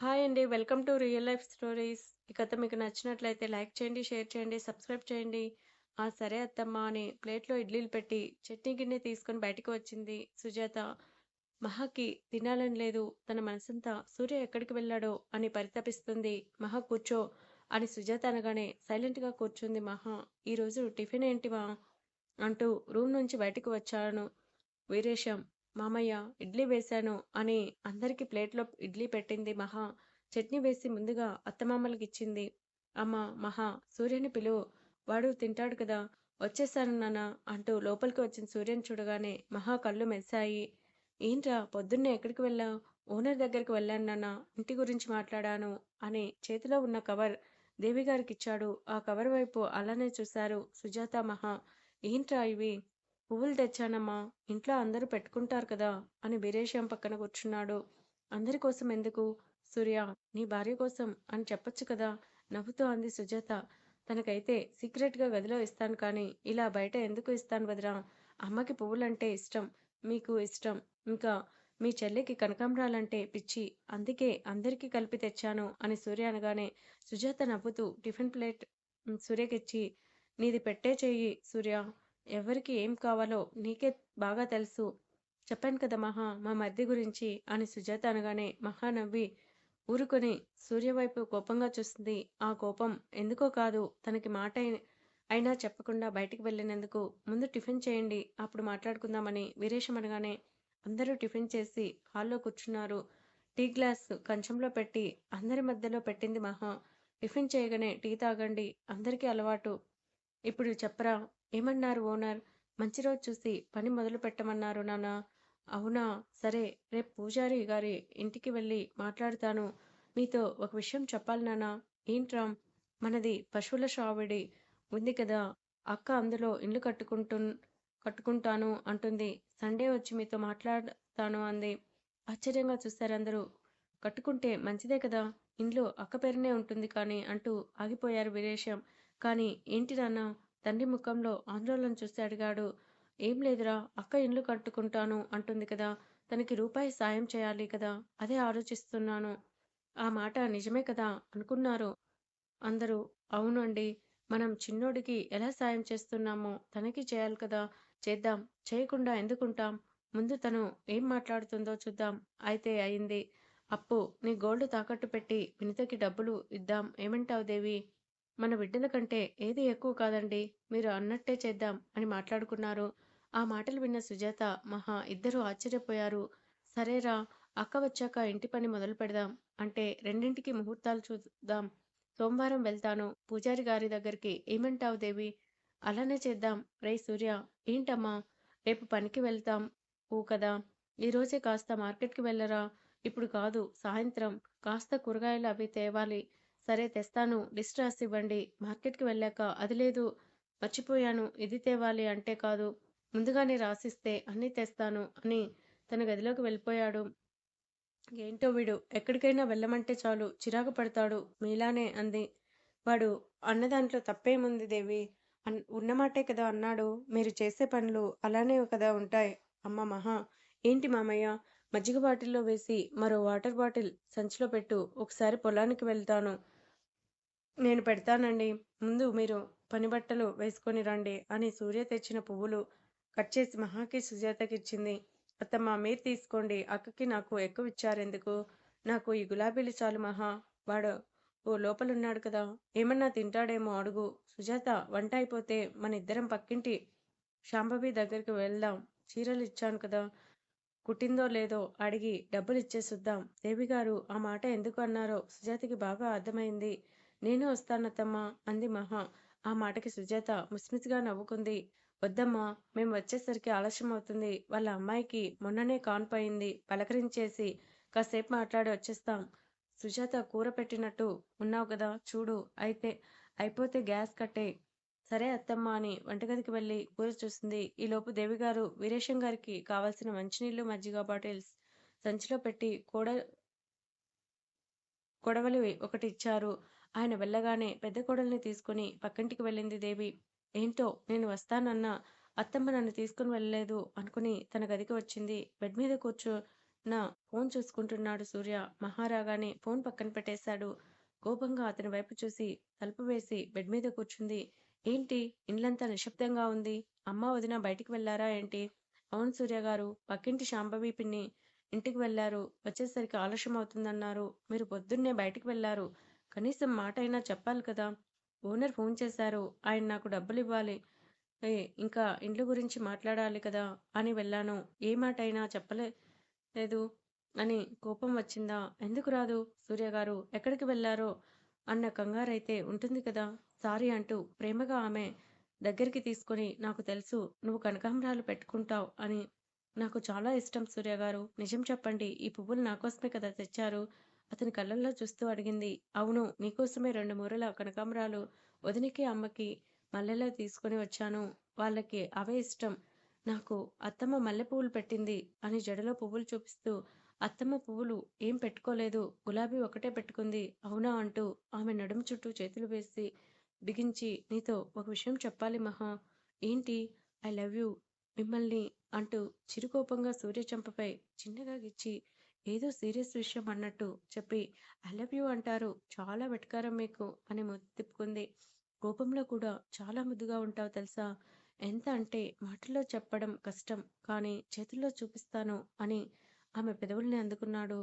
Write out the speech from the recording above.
Hi అండి. Welcome to real life stories. ఈ కథ మీకు నచ్చినట్లయితే లైక్ చేయండి, షేర్ చేయండి, సబ్స్క్రైబ్ చేయండి. ఆ! సరే అత్తమ్మా అని ప్లేట్‌లో ఇడ్లీలు పెట్టి చట్నీ గిన్నె తీసుకొని బయటికి వచ్చింది సుజాత. మహాకి తినాలని లేదు. తన మనసంతా సూర్య ఎక్కడికి వెళ్ళాడో అని పరితపిస్తుంది. మహా కూర్చో అని సుజాత అనగానే సైలెంట్‌గా కూర్చుంది మహా. ఈరోజు టిఫిన్ ఏంటివా అంటూ రూమ్ నుంచి బయటకు వచ్చాను. వీరేశం మామయ్య ఇడ్లీ వేశాను అని అందరికీ ప్లేట్లో ఇడ్లీ పెట్టింది మహా. చట్నీ వేసి ముందుగా అత్తమామలకి ఇచ్చింది అమ్మ మహా సూర్యని పిలువు. వాడు తింటాడు కదా! వచ్చేసాను నాన్నా అంటూ లోపలికి వచ్చిన సూర్యని చూడగానే మహా కళ్ళు మెరిశాయి. ఏంట్రా పొద్దున్నే ఎక్కడికి వెళ్ళావు? ఓనర్ దగ్గరికి వెళ్ళాను నాన్న ఇంటి గురించి మాట్లాడాను అని చేతిలో ఉన్న కవర్ దేవిగారికిచ్చాడు. ఆ కవర్ వైపు అలానే చూశారు సుజాత, మహా. ఏంట్రా ఇవి? పువ్వులు తెచ్చానమ్మా. ఇంట్లో అందరూ పెట్టుకుంటారు కదా! అని వీరేశం పక్కన కూర్చున్నాడు. అందరి కోసం ఎందుకు? సూర్య నీ భార్య కోసం అని చెప్పొచ్చు కదా! నవ్వుతూ అంది సుజాత. తనకైతే సీక్రెట్‌గా గదిలో ఇస్తాను కానీ ఇలా బయట ఎందుకు ఇస్తాను వదిరా అమ్మకి పువ్వులంటే ఇష్టం. మీకు ఇష్టం. ఇంకా మీ చెల్లికి కనకాంబరాలంటే పిచ్చి. అందుకే అందరికీ కలిపి తెచ్చాను అని సూర్య అనగానే సుజాత నవ్వుతూ టిఫిన్ ప్లేట్ సూర్యకిచ్చి నీది పెట్టే చెయ్యి సూర్య. ఎవరికి ఏం కావాలో నీకే బాగా తెలుసు. చెప్పాను కదా మహా మా మరిది గురించి అని సుజాత అనగానే మహా నవ్వి ఊరుకొని సూర్య వైపు కోపంగా చూస్తుంది. ఆ కోపం ఎందుకో కాదు తనకి మాట అయినా చెప్పకుండా బయటికి వెళ్ళినందుకు. ముందు టిఫిన్ చేయండి అప్పుడు మాట్లాడుకుందామని వీరేశం అనగానే అందరూ టిఫిన్ చేసి హాల్లో కూర్చున్నారు. టీ గ్లాస్ కంచంలో పెట్టి అందరి మధ్యలో పెట్టింది మహా. టిఫిన్ చేయగానే టీ తాగండి అందరికీ అలవాటు. ఇప్పుడు చెప్పరా ఏమన్నారు ఓనర్? మంచి రోజు చూసి పని మొదలు పెట్టమన్నారు నాన్నా. అవునా సరే రేపు పూజారి గారి ఇంటికి వెళ్ళి మాట్లాడుతాను. మీతో ఒక విషయం చెప్పాలి నాన్నా. ఏంట్రా? మనది పశువుల షావిడి ఉంది కదా! అక్క అందులో ఇల్లు కట్టుకుంటున్ కట్టుకుంటాను అంటుంది. సండే వచ్చి మీతో మాట్లాడతాను అంది. ఆశ్చర్యంగా చూశారందరూ. కట్టుకుంటే మంచిదే కదా! ఇంట్లో అక్క పేరునే ఉంటుంది కానీ అంటూ ఆగిపోయారు వీరేశం. కానీ ఏంటి నాన్నా? తండ్రి ముఖంలో ఆందోళన చూసి అడిగాడు. ఏం లేదురా అక్క ఇల్లు కట్టుకుంటాను అంటుంది కదా! తనకి రూపాయి సాయం చేయాలి కదా! అదే ఆలోచిస్తున్నాను. ఆ మాట నిజమే కదా! అనుకున్నారు అందరూ. అవునండి. మనం చిన్నోడికి ఎలా సాయం చేస్తున్నామో తనకి చేయాలి కదా! చేద్దాం. చేయకుండా ఎందుకుంటాం? ముందు తను ఏం మాట్లాడుతుందో చూద్దాం. అయితే అయింది. అప్పు నీ గోల్డ్ తాకట్టు పెట్టి వినితకి డబ్బులు ఇద్దాం ఏమంటావు దేవి? మన బిడ్డల కంటే ఏది ఎక్కువ కాదండి. మీరు అన్నట్టే చేద్దాం అని మాట్లాడుకున్నారు. ఆ మాటలు విన్న సుజాత, మహా ఇద్దరూ ఆశ్చర్యపోయారు. సరేరా అక్క వచ్చాక ఇంటి పని మొదలు పెడదాం. అంటే రెండింటికి ముహూర్తాలు చూద్దాం. సోమవారం వెళ్తాను పూజారి గారి దగ్గరికి. ఏమంటావు దేవి? అలానే చేద్దాం. రే సూర్య ఏంటమ్మా? రేపు పనికి వెళ్తాం ఊ కదా! ఈరోజే కాస్త మార్కెట్‌కి వెళ్ళరా? ఇప్పుడు కాదు సాయంత్రం. కాస్త కూరగాయలు అవి తేవాలి. సరే తెస్తాను. లిస్ట్ రాసి ఇవ్వండి మార్కెట్‌కి వెళ్ళాక అది లేదు మర్చిపోయాను ఇది తేవాలి అంటే కాదు. ముందుగానే రాసిస్తే అన్నీ తెస్తాను అని తన గదిలోకి వెళ్ళిపోయాడు. ఏంటో వీడు ఎక్కడికైనా వెళ్ళమంటే చాలు చిరాకు పడతాడు మీలానే అంది. వాడు అన్న దాంట్లో తప్పేముంది దేవి? అన్ ఉన్నమాటే కదా అన్నాడు. మీరు చేసే పనులు అలానే కదా ఉంటాయి. అమ్మ మహా! ఏంటి మామయ్య? మజ్జిగ బాటిల్లో వేసి మరో వాటర్ బాటిల్ సంచిలో పెట్టు. ఒకసారి పొలానికి వెళ్తాను. నేను పెడతానండి. ముందు మీరు పని బట్టలు వేసుకొని రండి అని సూర్య తెచ్చిన పువ్వులు కట్ చేసి మహాకి సుజాతకి ఇచ్చింది అత్తమ్మ మీరు తీసుకోండి. అక్కకి నాకు ఎక్కువ ఇచ్చారెందుకు? నాకు ఈ గులాబీలు చాలు మహా. వాడు ఓ లోపలున్నాడు కదా! ఏమన్నా తింటాడేమో అడుగు. సుజాత వంట అయిపోతే మన ఇద్దరం పక్కింటి శాంభవి దగ్గరికి వెళ్దాం. చీరలు ఇచ్చాను కదా! కుట్టిందో లేదో అడిగి డబ్బులు ఇచ్చేసిద్దాం దేవి గారు ఆ మాట ఎందుకు అన్నారో సుజాతకి బాగా అర్థమైంది. నేను వస్తానత్తమ్మా అంది మహా. ఆ మాటకి సుజాత ముస్మిస్గా నవ్వుకుంది. వద్దమ్మా మేము వచ్చేసరికి ఆలస్యం అవుతుంది. వాళ్ళ అమ్మాయికి మొన్ననే కాన్పు పలకరించేసి కాసేపు మాట్లాడి వచ్చేస్తాం. సుజాత కూర పెట్టినట్టు ఉన్నావు కదా చూడు. అయితే అయిపోతే గ్యాస్ కట్టే సరే అత్తమ్మ అని వంటగదికి వెళ్ళి కూర చూసింది. ఈలోపు దేవిగారు వీరేశం గారికి కావాల్సిన మంచినీళ్ళు, మజ్జిగ బాటిల్స్ సంచిలో పెట్టి కోడ కొడవలి ఒకటి ఇచ్చారు. ఆయన వెళ్ళగానే పెద్ద కోడల్ని తీసుకుని పక్కింటికి వెళ్ళింది దేవి. ఏంటో నేను వస్తానన్నా. అత్తమ్మ నన్ను తీసుకుని వెళ్ళలేదు అనుకుని తన గదికి వచ్చింది. బెడ్ మీద కూర్చో నా ఫోన్ చూసుకుంటున్నాడు సూర్య. మహారాగానే ఫోన్ పక్కన పెట్టేశాడు. కోపంగా అతని వైపు చూసి తలుపు వేసి బెడ్ మీద కూర్చుంది. ఏంటి? ఇండ్లంతా నిశ్శబ్దంగా ఉంది. అమ్మ వదిన బయటికి వెళ్ళారా ఏంటి? అవును సూర్య గారు. పక్కింటి శాంభవి పిన్ని ఇంటికి వెళ్ళారు. వచ్చేసరికి ఆలస్యం అవుతుందన్నారు మీరు పొద్దున్నే బయటికి వెళ్ళారు. కనీసం మాట అయినా చెప్పాలి కదా. ఓనర్ ఫోన్ చేశారు. ఆయన నాకు డబ్బులు ఇవ్వాలి ఇంకా ఇండ్ల గురించి మాట్లాడాలి కదా అని వెళ్ళాను. ఏ మాట అయినా చెప్పలేదు అని కోపం వచ్చిందా? ఎందుకు రాదు? సూర్య గారు ఎక్కడికి వెళ్ళారో? అన్న కంగారైతే ఉంటుంది కదా. సారీ అంటూ ప్రేమగా ఆమె దగ్గరికి తీసుకొని నాకు తెలుసు నువ్వు కనకాంబరాలు పెట్టుకుంటావు అని. నాకు చాలా ఇష్టం సూర్య గారు. నిజం చెప్పండి ఈ పువ్వులు నాకోసమే కదా తెచ్చారు. అతని కళ్ళల్లో చూస్తూ అడిగింది అవును నీకోసమే రెండు మూరల కనకాంబరాలు వదినికి అమ్మకి మల్లెలా తీసుకొని వచ్చాను? వాళ్ళకి అవే ఇష్టం. నాకు అత్తమ్మ మల్లె పువ్వులు పెట్టింది అని జడలో పువ్వులు చూపిస్తూ అత్తమ్మ పువ్వులు ఏం పెట్టుకోలేదు గులాబీ ఒకటే పెట్టుకుంది అవునా అంటూ ఆమె నడుము చుట్టూ చేతులు వేసి బిగించి నీతో ఒక విషయం చెప్పాలి మహా ఏంటి? ఐ లవ్ యూ మిమ్మల్ని అంటూ చిరుకోపంగా సూర్య చంపపై చిన్నగా గిచ్చి ఏదో సీరియస్ విషయం అన్నట్టు చెప్పి ఐ లవ్ యూ అంటారు. చాలా వెటకారం మీకు అని ముద్దు తిప్పుకుంది. కోపంలో కూడా చాలా ముద్దుగా ఉంటావు తెలుసా? ఎంత అంటే మాటల్లో చెప్పడం కష్టం కానీ చేతుల్లో చూపిస్తాను అని ఆమె పెదవుల్ని అందుకున్నాడు.